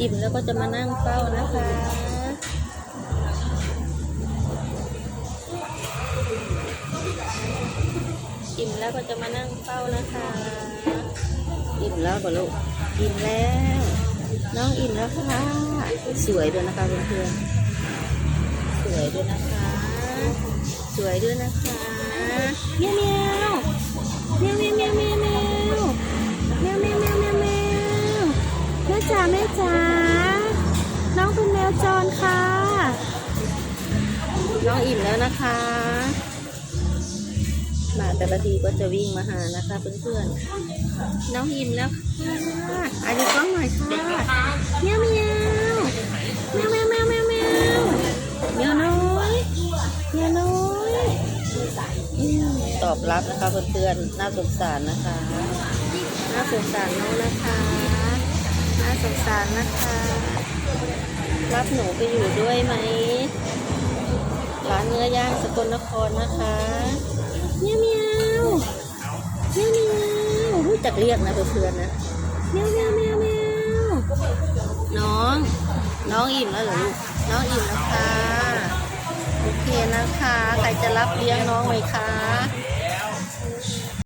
อิ่มแล้วก็จะมานั่งเฝ้านะคะ อิ่มแล้วก็จะมานั่งเฝ้านะคะ อิ่มแล้วก็ลูกอิ่มแล้ว น้องอิ่มแล้วค่ะ สวยด้วยนะคะเพื่อนๆสวยด้วยนะคะ สวยด้วยนะคะเมียวเมียวเมียวเมียวเมียวเมียวเมียวเมียวเมียวเมียวเมียวเมียวแม่จ๋าแม่จ๋า น้องอิ่มแล้วนะคะหมาแต่ละทีก็จะวิ่งมาหานะคะเพื่อนๆ น้องอิ่มแล้วค่ะอาดูกล้องหน่อยค่ะเมียวเมียวเมียวเมียวเมียวเมียวเมียวเมียวน้อยเมียวน้อยอืมตอบรับนะคะเพื่อนๆ น่าสงสารนะคะ น่าสงสารน้องนะคะ น่าสงสารนะคะ รับหนูไปอยู่ด้วยไหม กลนครนะคะเมียวเมียวเมียวเมียวรู้จักเรียกนะเพื่อนๆนะเมียวเมียวเมียวเมียวน้อง น้องอิ่มแล้วเหรอลูกน้องอิ่มแล้วค่ะโอเคนะคะ ใครจะรับเลี้ยงน้องไหมคะ